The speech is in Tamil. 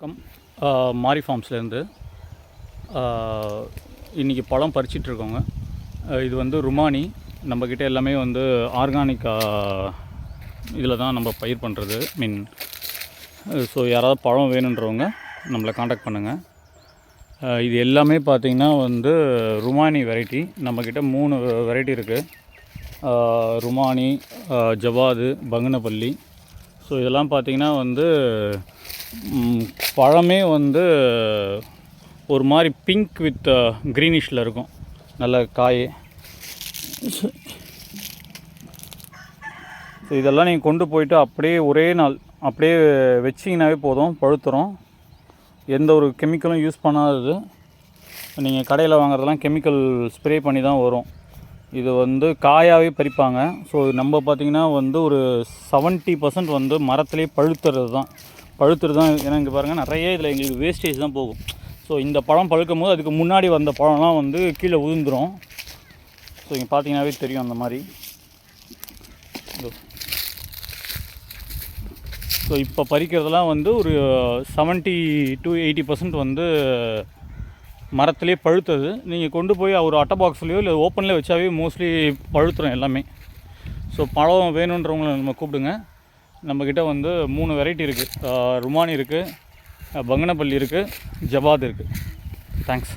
வணக்கம். மாரி ஃபார்ம்ஸ்லேருந்து இன்றைக்கி பழம் பறிச்சிட்ருக்கோங்க. இது வந்து ருமானி. நம்மக்கிட்ட எல்லாமே வந்து ஆர்கானிக் இதில் தான் நம்ம பயிர் பண்ணுறது. மீன் ஸோ யாராவது பழம் வேணுன்றவங்க நம்மளை காண்டாக்ட் பண்ணுங்கள் இது எல்லாமே பார்த்திங்கன்னா வந்து ருமானி வெரைட்டி. நம்மக்கிட்ட மூணு வெரைட்டி இருக்குது ருமானி ஜவாது பங்கனப்பள்ளி. ஸோ இதெல்லாம் பார்த்திங்கன்னா வந்து பழமே வந்து ஒரு மாதிரி பிங்க் வித் க்ரீனிஷில் இருக்கும். நல்ல காய். ஸோ இதெல்லாம் நீங்கள் கொண்டு போயிட்டு அப்படியே ஒரே நாள் அப்படியே வச்சிங்கனாவே போதும் பழுத்துரும். எந்த ஒரு கெமிக்கலும் யூஸ் பண்ணாதது. நீங்கள் கடையில் வாங்குறதெல்லாம் கெமிக்கல் ஸ்ப்ரே பண்ணி தான் வரும். இது வந்து காயாகவே பறிப்பாங்க. ஸோ நம்ம பார்த்திங்கன்னா வந்து ஒரு 70% பர்சன்ட் வந்து மரத்துலேயே பழுத்துறது தான். பழுத்துறது தான் ஏன்னா இங்கே பாருங்கள் நிறைய இதில் எங்களுக்கு வேஸ்டேஜ் தான் போகும். ஸோ இந்த பழம் பழுக்கும் போது அதுக்கு முன்னாடி வந்த பழம்லாம் வந்து கீழே உதிர்ந்துரும். ஸோ இங்கே பார்த்தீங்கன்னாவே தெரியும் அந்த மாதிரி. ஸோ இப்போ பறிக்கிறதெல்லாம் வந்து ஒரு 70 டு எயிட்டி பர்சன்ட் வந்து மரத்துலேயே பழுத்தது. நீங்கள் கொண்டு போய் ஒரு அட்டை பாக்ஸ்லேயோ இல்லை ஓப்பன்லேயே வச்சாவே மோஸ்ட்லி பழுத்துரும் எல்லாமே. ஸோ பழம் வேணுன்றவங்கள நம்ம கூப்பிடுங்க. நம்மக்கிட்ட வந்து மூணு வெரைட்டி இருக்குது ருமானி இருக்குது பங்கனப்பள்ளி இருக்குது ஜபாத் இருக்குது தேங்க்ஸ்